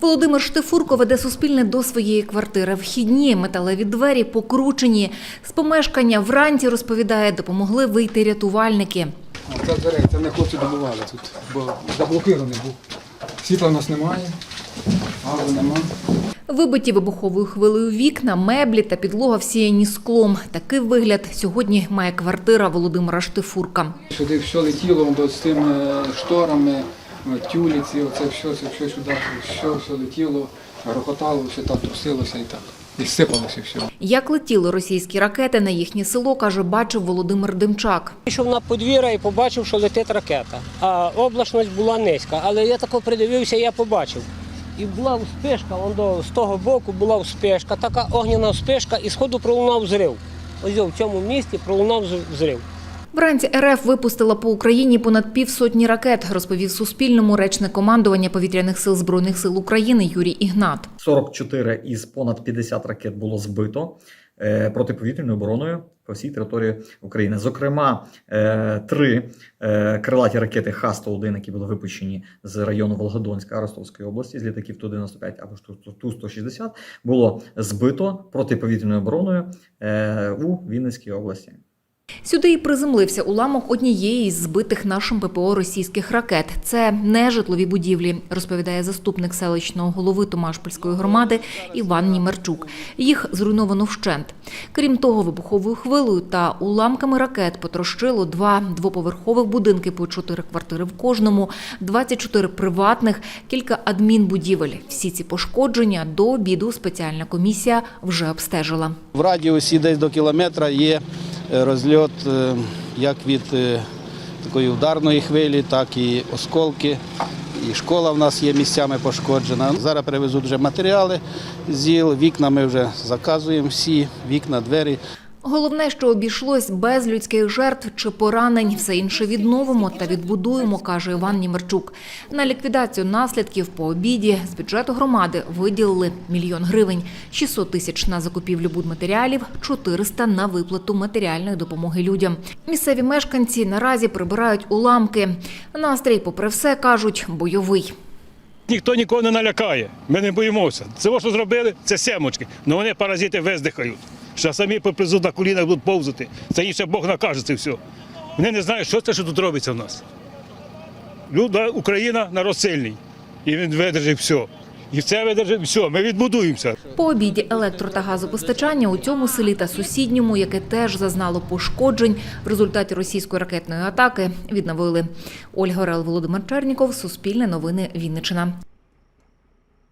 Володимир Штифурко веде суспільне до своєї квартири. Вхідні металеві двері покручені. З помешкання вранці розповідає, допомогли вийти рятувальники. Це дверей, це не хлопці добували тут, бо заблокований був. Світла в нас немає, газу немає. Вибиті вибуховою хвилею вікна, меблі та підлога всіяні склом. Такий вигляд сьогодні має квартира Володимира Штифурка. Сюди все летіло бо з тими шторами, тюлі ці, оце все, це все сюди, все, все летіло, грохотало, все так трусилося і так. І сипалося все. Як летіли російські ракети на їхнє село, каже, бачив Володимир Демчак. Вийшов на подвір'я і побачив, що летить ракета. А облачність була низька. Але я тако придивився, я побачив. І була вспишка, вон до, з того боку була вспишка, така огняна вспишка, і сходу пролунав зрив. Ось в цьому місці пролунав з- зрив. Вранці РФ випустила по Україні понад півсотні ракет, розповів Суспільному речник командування повітряних сил збройних сил України Юрій Ігнат. 44 із понад 50 ракет було збито е, протиповітряною обороною по всій території України. Зокрема, е, три е, крилаті ракети Х-101, які були випущені з району Волгодонська Ростовської області з літаків Ту-95 або ж Ту- Ту-160, було збито протиповітряною обороною у Вінницькій області. Сюди і приземлився уламок однієї із збитих нашим ППО російських ракет. Це не житлові будівлі, розповідає заступник селищного голови Томашпільської громади Іван Німерчук. Їх зруйновано вщент. Крім того, вибуховою хвилею та уламками ракет потрощило два двоповерхових будинки по чотири квартири в кожному, 24 приватних, кілька адмінбудівель. Всі ці пошкодження до обіду спеціальна комісія вже обстежила. В радіусі десь до кілометра є розльот е, як від е, такої ударної хвилі, так і осколки. І школа в нас є місцями пошкоджена. Зараз привезуть вже матеріали ЗІЛ, вікна ми вже заказуємо всі, вікна, двері. Головне, що обійшлось без людських жертв чи поранень, все інше відновимо та відбудуємо, каже Іван Німерчук. На ліквідацію наслідків по обіді з бюджету громади виділили мільйон гривень, 600 тисяч на закупівлю будматеріалів, 400 на виплату матеріальної допомоги людям. Місцеві мешканці наразі прибирають уламки. Настрій, попри все, кажуть, бойовий. Ніхто нікого не налякає. Ми не боїмося. Це що зробили, це семочки. Ну вони паразити виздихають. Що самі поплезуть на колінах будуть повзати. Це інше Бог накаже це все. Вони не знають, що це, що тут робиться в нас. Люда, Україна народ сильний. І він видержить все. І це видержить все. Ми відбудуємося. По обіді електро та газопостачання у цьому селі та сусідньому, яке теж зазнало пошкоджень в результаті російської ракетної атаки, відновили. Ольга Орел, Володимир Черніков, Суспільне новини, Вінниччина.